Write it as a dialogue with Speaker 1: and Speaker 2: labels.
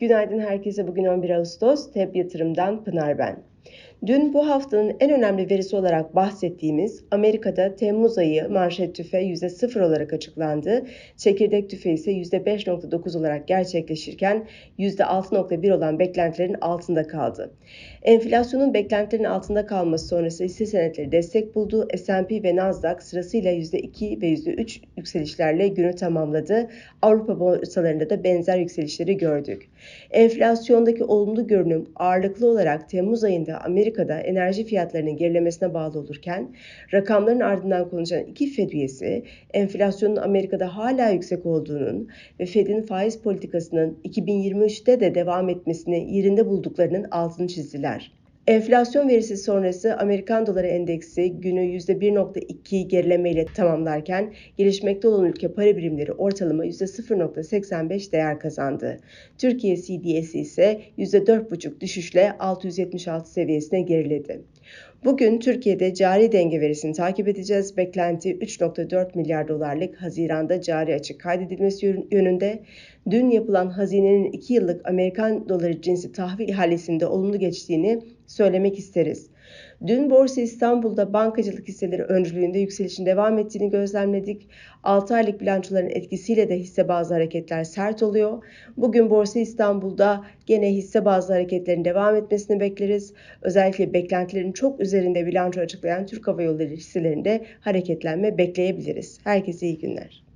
Speaker 1: Günaydın herkese. Bugün 11 Ağustos. TEB Yatırım'dan Pınar ben. Dün bu haftanın en önemli verisi olarak bahsettiğimiz Amerika'da Temmuz ayı manşet tüfe %0 olarak açıklandı. Çekirdek tüfe ise %5.9 olarak gerçekleşirken %6.1 olan beklentilerin altında kaldı. Enflasyonun beklentilerin altında kalması sonrası hisse senetleri destek buldu. S&P ve Nasdaq sırasıyla %2 ve %3 yükselişlerle günü tamamladı. Avrupa borsalarında da benzer yükselişleri gördük. Enflasyondaki olumlu görünüm ağırlıklı olarak Temmuz ayında Amerika'da enerji fiyatlarının gerilemesine bağlı olurken rakamların ardından konuşan iki Fed üyesi enflasyonun Amerika'da hala yüksek olduğunun ve Fed'in faiz politikasının 2023'te de devam etmesini yerinde bulduklarının altını çizdiler. Enflasyon verisi sonrası Amerikan doları endeksi günü %1.2 gerilemeyle tamamlarken gelişmekte olan ülke para birimleri ortalama %0.85 değer kazandı. Türkiye CDS'i ise %4.5 düşüşle 676 seviyesine geriledi. Bugün Türkiye'de cari denge verisini takip edeceğiz. Beklenti 3.4 milyar dolarlık Haziran'da cari açık kaydedilmesi yönünde. Dün yapılan hazinenin 2 yıllık Amerikan doları cinsi tahvil ihalesinde olumlu geçtiğini söylemek isteriz. Dün Borsa İstanbul'da bankacılık hisseleri öncülüğünde yükselişin devam ettiğini gözlemledik. 6 aylık bilançoların etkisiyle de hisse bazı hareketler sert oluyor. Bugün Borsa İstanbul'da gene hisse bazı hareketlerin devam etmesini bekleriz. Özellikle beklentilerin çok üzerinde bilanço açıklayan Türk Hava Yolları hisselerinde hareketlenme bekleyebiliriz. Herkese iyi günler.